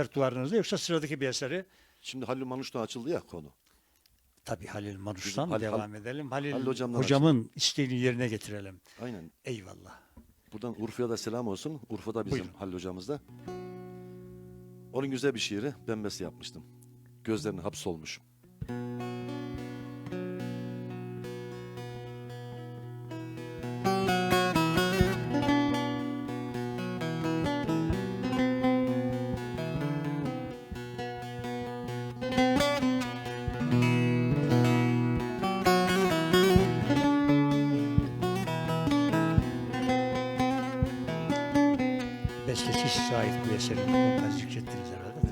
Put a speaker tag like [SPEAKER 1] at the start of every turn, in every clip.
[SPEAKER 1] repertuarınızda yoksa sıradaki bir eseri
[SPEAKER 2] Şimdi Halil Manuş'ta açıldı ya konu.
[SPEAKER 1] tabii Halil Manuş'tan
[SPEAKER 2] Halil-
[SPEAKER 1] devam edelim. Halil,
[SPEAKER 2] Halil hocamdan
[SPEAKER 1] hocamın isteğini yerine getirelim.
[SPEAKER 2] Aynen.
[SPEAKER 1] Eyvallah.
[SPEAKER 2] Buradan Urfa'ya da selam olsun. Urfa'da bizim
[SPEAKER 1] Buyurun.
[SPEAKER 2] Halil hocamız da. Onun güzel bir şiiri ben yapmıştım. Gözlerine hapsolmuş.
[SPEAKER 1] Bestesi size ait bu eseri mutlaka zikrettiniz herhalde.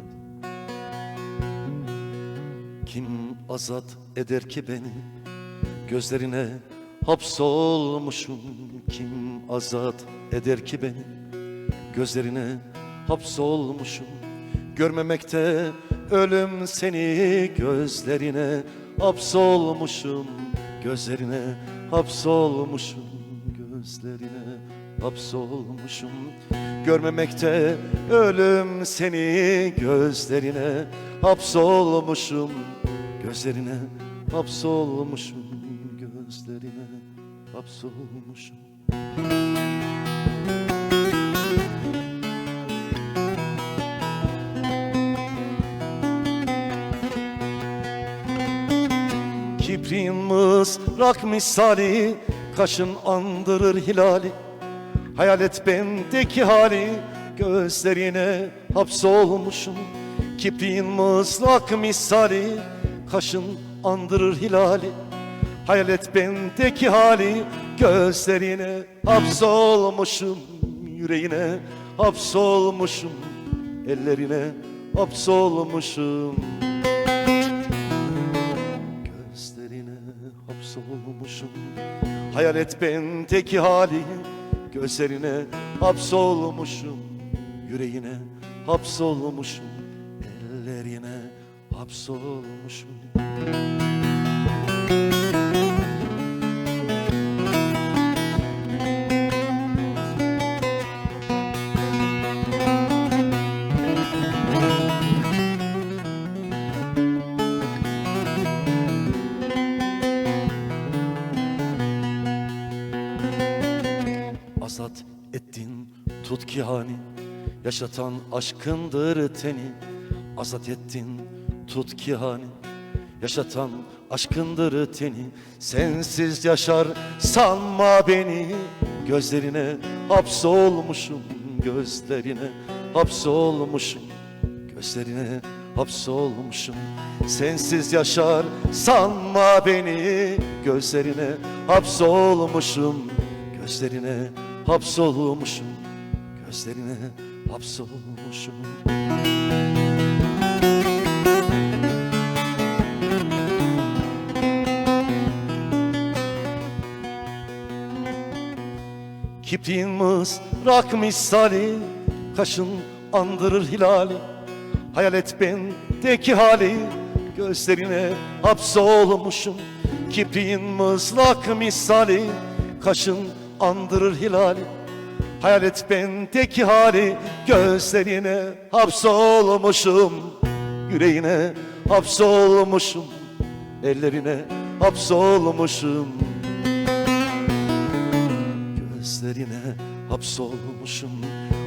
[SPEAKER 2] Kim azat eder ki beni? Gözlerine hapsolmuşum. Kim azat eder ki beni? Gözlerine hapsolmuşum. Görmemekte ölüm seni Gözlerine hapsolmuşum. Gözlerine hapsolmuşum. Gözlerine hapsolmuşum. Görmemekte ölüm seni Gözlerine hapsolmuşum. Gözlerine hapsolmuşum Gözlerine hapsolmuşum. Kibrin mızrak misali Kaşın andırır hilali Hayal et bendeki hali Gözlerine hapsolmuşum. Kibrin mızrak misali Kaşın andırır hilali. Hayal et bendeki hali Gözlerine hapsolmuşum. Yüreğine hapsolmuşum Ellerine hapsolmuşum. Gözlerine hapsolmuşum. Hayal et bendeki hali Gözlerine hapsolmuşum Yüreğine hapsolmuşum Ellerine hapsolmuşum Azat ettin. Tut ki hani Yaşatan aşkındır teni. Azat ettin. Tut ki hani Yaşatan aşkındır teni. Sensiz yaşar sanma beni. Gözlerine hapsolmuşum Gözlerine hapsolmuşum Gözlerine hapsolmuşum. Sensiz yaşar sanma beni. Gözlerine hapsolmuşum Gözlerine hapsolmuşum Gözlerine hapsolmuşum. Kipriğin mızrak misali Kaşın andırır hilali. Hayal et bendeki hali Gözlerine hapsolmuşum. Kipriğin mızrak misali Kaşın andırır hilali. Hayal et bendeki hali Gözlerine hapsolmuşum. Yüreğine hapsolmuşum Ellerine hapsolmuşum. Gözlerine hapsolmuşum.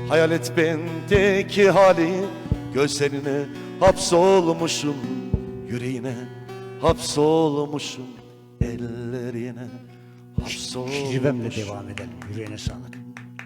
[SPEAKER 2] Hayal et bendeki hali Gözlerine hapsolmuşum. Yüreğine hapsolmuşum Ellerine hapsolmuşum
[SPEAKER 1] Cilvemle devam edelim. Yüreğine sağlık.